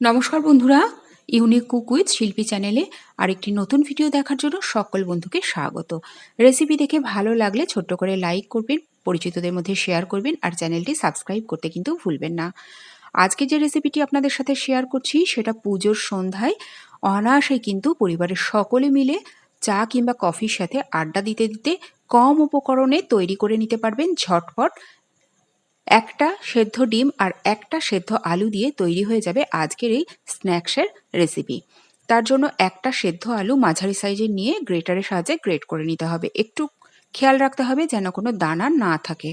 নমস্কার বন্ধুরা, unique cook with শিল্পী চ্যানেলে আরেকটি নতুন ভিডিও দেখার জন্য সকল বন্ধুকে স্বাগত। রেসিপি দেখে ভালো লাগলে ছোট্ট করে লাইক করবেন, পরিচিতদের মধ্যে শেয়ার করবেন আর চ্যানেলটি সাবস্ক্রাইব করতে কিন্তু ভুলবেন না। আজকে যে রেসিপিটি আপনাদের সাথে শেয়ার করছি, সেটা পুজোর সন্ধ্যায় অনায়াসে কিন্তু পরিবারের সকলে মিলে চা কিংবা কফির সাথে আড্ডা দিতে দিতে কম উপকরণে তৈরি করে নিতে পারবেন ঝটপট একটা সেদ্ধ ডিম আর একটা সেদ্ধ আলু দিয়ে তৈরি হয়ে যাবে আজকের এই স্ন্যাক্সের রেসিপি। তার জন্য একটা সেদ্ধ আলু মাঝারি সাইজের নিয়ে গ্রেটারের সাহায্যে গ্রেট করে নিতে হবে। একটু খেয়াল রাখতে হবে যেন কোনো দানা না থাকে।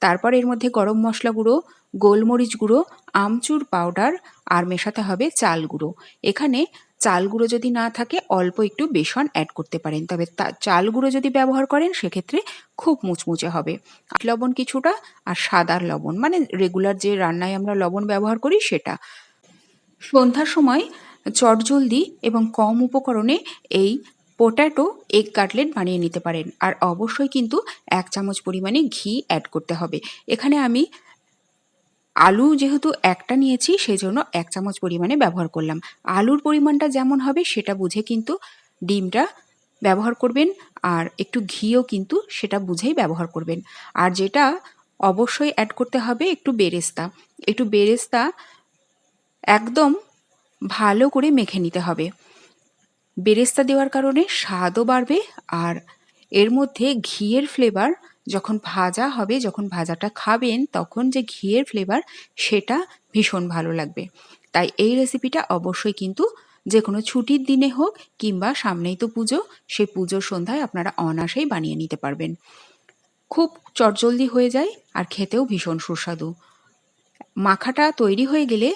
তারপর এর মধ্যে গরম মশলা গুঁড়ো, গোলমরিচ গুঁড়ো, আমচুর পাউডার আর মেশাতে হবে চাল গুঁড়ো। এখানে চাল গুঁড়ো যদি না থাকে, অল্প একটু বেসন অ্যাড করতে পারেন। তবে চাল গুঁড়ো যদি ব্যবহার করেন, সেক্ষেত্রে খুব মুচমুচে হবে। লবণ কিছুটা আর সাদার লবণ মানে রেগুলার যে রান্নায় আমরা লবণ ব্যবহার করি, সেটা। সন্ধ্যার সময় চটজলদি এবং কম উপকরণে এই পোট্যাটো এগ কাটলেট বানিয়ে নিতে পারেন। আর অবশ্যই কিন্তু এক চামচ পরিমাণে ঘি অ্যাড করতে হবে। এখানে আমি আলু যেহেতু একটা নিয়েছি সেই জন্য এক চামচ পরিমাণে ব্যবহার করলাম। আলুর পরিমাণটা যেমন হবে, সেটা বুঝে কিন্তু ডিমটা ব্যবহার করবেন, আর একটু ঘিও কিন্তু সেটা বুঝেই ব্যবহার করবেন। আর যেটা অবশ্যই অ্যাড করতে হবে, একটু বেরেস্তা। একটু বেরেস্তা একদম ভালো করে মেখে নিতে হবে। বেরেস্তা দেওয়ার কারণে স্বাদও বাড়বে, আর এর মধ্যে ঘিয়ের ফ্লেভার যখন ভাজা হবে, যখন ভাজাটা খাবেন, তখন যে ঘিয়ের ফ্লেভার সেটা ভীষণ ভালো লাগবে। তাই এই রেসিপিটা অবশ্যই কিন্তু যে কোনো ছুটির দিনে হোক কিংবা সামনেই তো পুজো সেই পুজোর সন্ধ্যায় আপনারা অনাসেই বানিয়ে নিতে পারবেন। খুব চটজলদি হয়ে যায় আর খেতেও ভীষণ সুস্বাদু। মাখাটা তৈরি হয়ে গেলে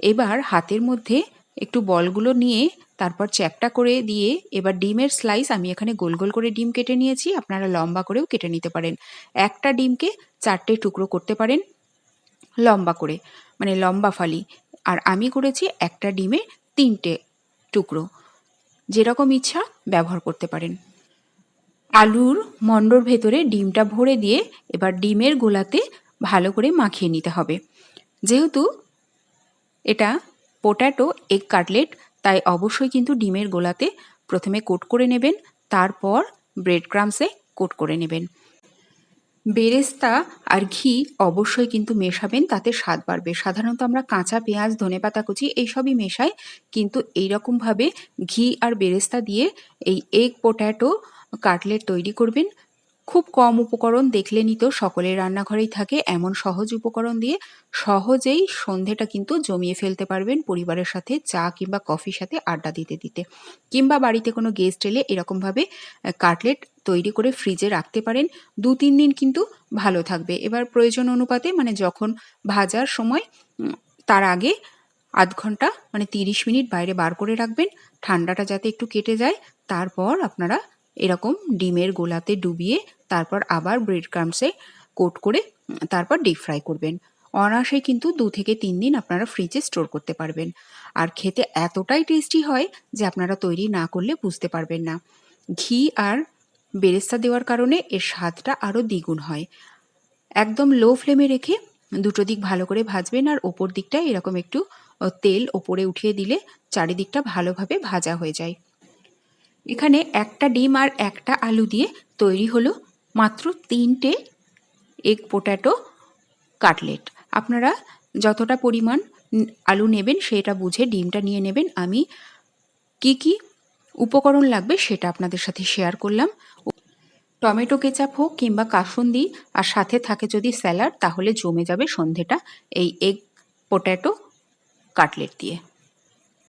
এবার হাতের মধ্যে একটু বলগুলো নিয়ে তারপর চ্যাপটা করে দিয়ে এবার ডিমের স্লাইস আমি এখানে গোল গোল করে ডিম কেটে নিয়েছি, আপনারা লম্বা করেও কেটে নিতে পারেন। একটা ডিমকে চারটে টুকরো করতে পারেন লম্বা করে মানে লম্বা ফালি। আর আমি করেছি একটা ডিমে তিনটে টুকরো। যেরকম ইচ্ছা ব্যবহার করতে পারেন। আলুর মন্ডর ভেতরে ডিমটা ভরে দিয়ে এবার ডিমের গোলাতে ভালো করে মাখিয়ে নিতে হবে। যেহেতু এটা পোট্যাটো এগ কাটলেট, তাই অবশ্যই কিন্তু ডিমের গোলাতে প্রথমে কোট করে নেবেন, তারপর ব্রেড ক্রামসে কোট করে নেবেন। বেরেস্তা আর ঘি অবশ্যই কিন্তু মেশাবেন, তাতে স্বাদ বাড়বে। সাধারণত আমরা কাঁচা পেঁয়াজ ধনে পাতা কুচি এইসবই মেশাই, কিন্তু এইরকমভাবে ঘি আর বেরেস্তা দিয়ে এই এগ পোট্যাটো কাটলেট তৈরি করবেন। খুব কম উপকরণ দেখলেনই তো সকলের রান্নাঘরেই থাকে এমন সহজ উপকরণ দিয়ে সহজেই সন্ধেটা কিন্তু জমিয়ে ফেলতে পারবেন পরিবারের সাথে চা কিংবা কফির সাথে আড্ডা দিতে দিতে। কিংবা বাড়িতে কোনো গেস্ট এলে এরকমভাবে কাটলেট তৈরি করে ফ্রিজে রাখতে পারেন। দু তিন দিন কিন্তু ভালো থাকবে। এবার প্রয়োজন অনুপাতে মানে যখন ভাজার সময় তার আগে আধ ঘণ্টা মানে তিরিশ মিনিট বাইরে বার করে রাখবেন। ঠান্ডাটা যাতে একটু কেটে যায়, তারপর আপনারা এরকম ডিমের গোলাতে ডুবিয়ে তারপর আবার ব্রেড ক্রামসে কোট করে, তারপর ডিপ ফ্রাই করবেন। অনায়াসে কিন্তু দু থেকে তিন দিন আপনারা ফ্রিজে স্টোর করতে পারবেন। আর খেতে এতটাই টেস্টি হয় যে আপনারা তৈরি না করলে বুঝতে পারবেন না। ঘি আর বেরেস্তা দেওয়ার কারণে এর স্বাদটা আরও দ্বিগুণ হয়। একদম লো ফ্লেমে রেখে দুটো দিক ভালো করে ভাজবেন আর ওপর দিকটা এরকম একটু তেল ওপরে উঠিয়ে দিলে চারিদিকটা ভালোভাবে ভাজা হয়ে যায়। এখানে একটা ডিম আর একটা আলু দিয়ে তৈরি হলো মাত্র তিনটে এগ পোট্যাটো কাটলেট আপনারা যতটা পরিমাণ আলু নেবেন সেটা বুঝে ডিমটা নিয়ে নেবেন। আমি কি কি উপকরণ লাগবে সেটা আপনাদের সাথে শেয়ার করলাম। টমেটো কেচাপ হোক কিংবা কাসুন্দি, আর সাথে থাকে যদি স্যালাড, তাহলে জমে যাবে সন্ধেটা এই এগ পোট্যাটো কাটলেট দিয়ে।